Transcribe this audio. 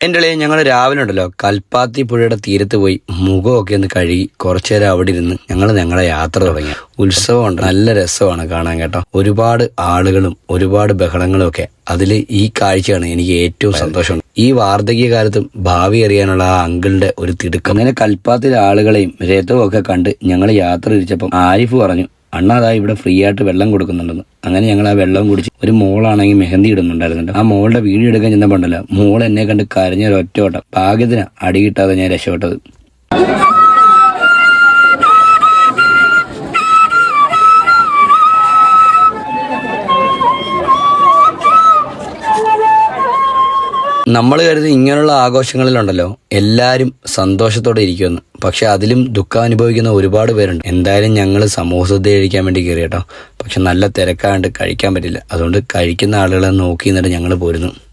എന്റെ ഇളയെ ഞങ്ങൾ രാവിലെ ഉണ്ടല്ലോ. കൽപ്പാത്തി പുഴയുടെ തീരത്ത് പോയി മുഖമൊക്കെ ഒന്ന് കഴുകി കുറച്ചു നേരം അവിടെ ഇരുന്ന് ഞങ്ങൾ ഞങ്ങളുടെ യാത്ര തുടങ്ങി. ഉത്സവമുണ്ട് നല്ല രസമാണ് കാണാൻ കേട്ടോ. ഒരുപാട് ആളുകളും ഒരുപാട് ബഹളങ്ങളും ഒക്കെ അതിൽ ഈ കാഴ്ചയാണ് എനിക്ക് ഏറ്റവും സന്തോഷം ഈ വാർദ്ധക്യ കാലത്തും ഭാവി അറിയാനുള്ള ആ അങ്കിളുടെ ഒരു തിടുക്കം. അങ്ങനെ കൽപ്പാത്തിലെ ആളുകളെയും രഥവും ഒക്കെ കണ്ട് ഞങ്ങൾ യാത്ര തിരിച്ചപ്പം ആരിഫ് പറഞ്ഞു അണ്ണ അതാ ഇവിടെ ഫ്രീ ആയിട്ട് വെള്ളം കൊടുക്കുന്നുണ്ടെന്ന്. അങ്ങനെ ഞങ്ങൾ ആ വെള്ളം കുടിച്ച് ഒരു മോളാണെങ്കിൽ മെഹന്തി ഇടുന്നുണ്ടായിരുന്നുണ്ട്. ആ മോളുടെ വീഡിയോ എടുക്കാൻ ചെന്നപ്പോണ്ടല്ലോ മോൾ എന്നെ കണ്ട് കരഞ്ഞ ഒരു ഒറ്റ ഓട്ടം ഭാഗ്യത്തിന് അടിയിട്ടാതെ ഞാൻ രക്ഷപ്പെട്ടത്. നമ്മൾ കരുതി ഇങ്ങനെയുള്ള ആഘോഷങ്ങളിലുണ്ടല്ലോ എല്ലാവരും സന്തോഷത്തോടെ ഇരിക്കുമെന്ന്. പക്ഷെ അതിലും ദുഃഖം അനുഭവിക്കുന്ന ഒരുപാട് പേരുണ്ട്. എന്തായാലും ഞങ്ങൾ സമൂഹത്തെ കഴിക്കാൻ വേണ്ടി കയറി കേട്ടോ. പക്ഷെ നല്ല തിരക്കാണ്ട് കഴിക്കാൻ പറ്റില്ല. അതുകൊണ്ട് കഴിക്കുന്ന ആളുകളെ നോക്കി നിന്നിട്ട് ഞങ്ങൾ പോരുന്നു.